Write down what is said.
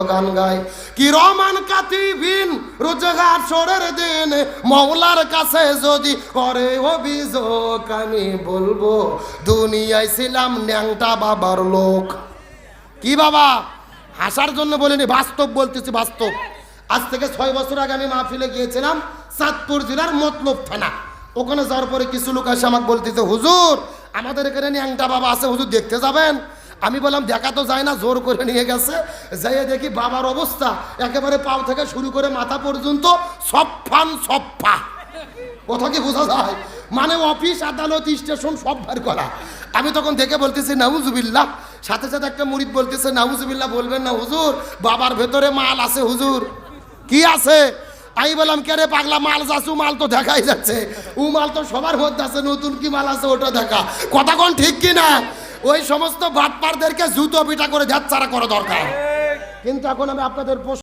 গান গায়। কি রমান কাতিবিন রোজগার সরের দিন। মৌলার কাছে যদি করে অভিযোগ, আমি বলব, দুনিয়ায় ছিলাম ন্যাংটা বাবার লোক। কি বাবা? হাসার জন্য বলিনি, বাস্তব বলতেছি, বাস্তব। আজ থেকে ছয় বছর আগে আমি মাহফিলে গিয়েছিলাম চাঁদপুর জেলার মতলব থানা। ওখানে যাওয়ার পরে কিছু লোক এসে আমাকে বলতেছে, হুজুর, আমাদের এখানে ন্যাংটা বাবা আছে, হুজুর দেখতে যাবেন? আমি বললাম, দেখা তো যায় না, জোর করে নিয়ে গেছে। যাইয়ে দেখি বাবার অবস্থা, একেবারে পাও থেকে শুরু করে মাথা পর্যন্ত সফান সফা কথা কি বোঝা যায়? মানে অফিস, আদালত, স্টেশন সব ভার করা। আমি তখন দেখে বলতেছি, নাউজুবিল্লাহ। সাথে সাথে একটা মুরিদ বলতেছে, নাউজুবিল্লাহ বলবেন না, হুজুর, বাবার ভেতরে মাল আছে, হুজুর। কি আছে? আমি বললাম, কে রে পাগলা, মাল যাচ্ছে মাল তো দেখাই যাচ্ছে। ও মাল তো সবার মধ্যে আছে, নতুন কি মাল আছে, ওটা দেখা। কথা কোন ঠিক কি না ওই সমস্ত বাটপারদেরকে জুতো পিটা করে যাচ্ছারা করা দরকার। কিন্তু এখন আমি আপনাদের প্রশ্ন